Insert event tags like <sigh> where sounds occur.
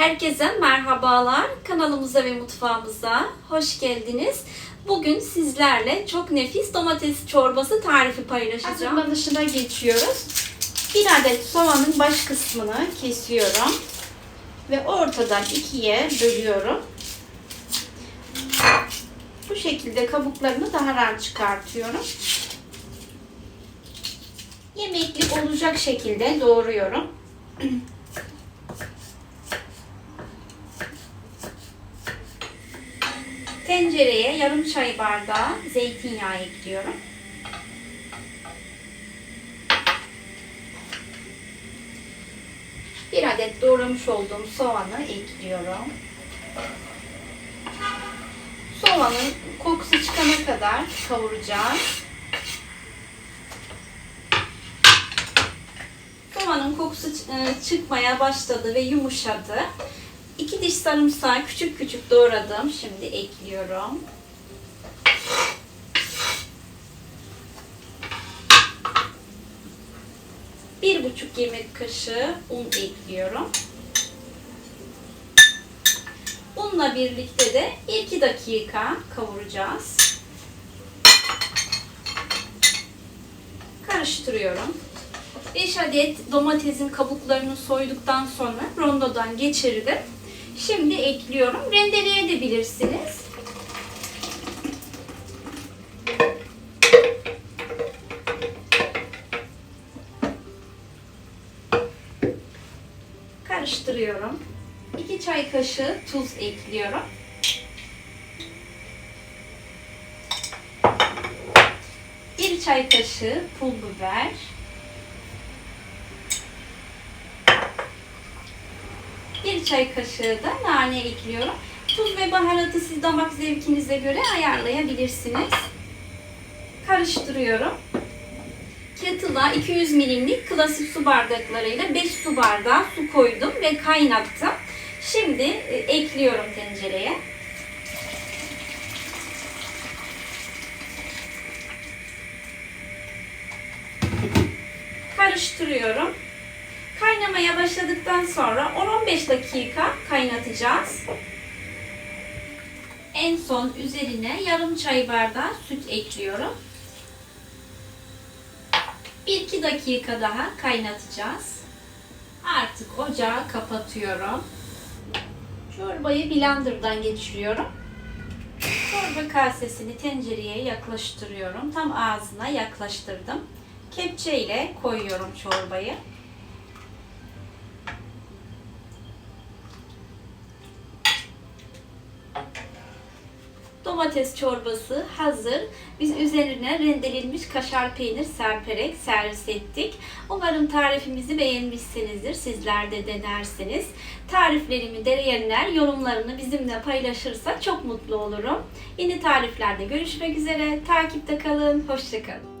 Herkese merhabalar. Kanalımıza ve mutfağımıza hoş geldiniz. Bugün sizlerle çok nefis domates çorbası tarifi paylaşacağım. Hazırlanışına geçiyoruz. Bir adet soğanın baş kısmını kesiyorum ve ortadan ikiye bölüyorum. Bu şekilde kabuklarını daha rahat çıkartıyorum. Yemeklik olacak şekilde doğruyorum. <clears throat> Tencereye yarım çay bardağı zeytinyağı ekliyorum. Bir adet doğramış olduğum soğanı ekliyorum. Soğanın kokusu çıkana kadar kavuracağız. Soğanın kokusu e, çıkmaya başladı ve yumuşadı. İki diş sarımsağı küçük küçük doğradım. Şimdi ekliyorum. Bir buçuk yemek kaşığı un ekliyorum. Unla birlikte de 2 dakika kavuracağız. Karıştırıyorum. 5 adet domatesin kabuklarını soyduktan sonra rondodan geçirdim. Şimdi ekliyorum. Rendeleyebilirsiniz. Karıştırıyorum. 2 çay kaşığı tuz ekliyorum. Bir çay kaşığı pul biber. Bir çay kaşığı da nane ekliyorum. Tuz ve baharatı siz damak zevkinize göre ayarlayabilirsiniz. Karıştırıyorum. Kettle'a 200 milimlik klasik su bardaklarıyla 5 su bardağı su koydum ve kaynattım. Şimdi e, ekliyorum tencereye. Karıştırıyorum. Kaynamaya başladıktan sonra 10-15 dakika kaynatacağız. En son üzerine yarım çay bardağı süt ekliyorum. 1-2 dakika daha kaynatacağız. Artık ocağı kapatıyorum. Çorbayı blenderdan geçiriyorum. Çorba kasesini tencereye yaklaştırıyorum. Tam ağzına yaklaştırdım. Kepçe ile koyuyorum çorbayı. Domates çorbası hazır. Biz üzerine rendelenmiş kaşar peynir serperek servis ettik. Umarım tarifimizi beğenmişsinizdir. Sizler de denersiniz. Tariflerimi deneyenler yorumlarını bizimle paylaşırsa çok mutlu olurum. Yeni tariflerde görüşmek üzere. Takipte kalın. Hoşçakalın.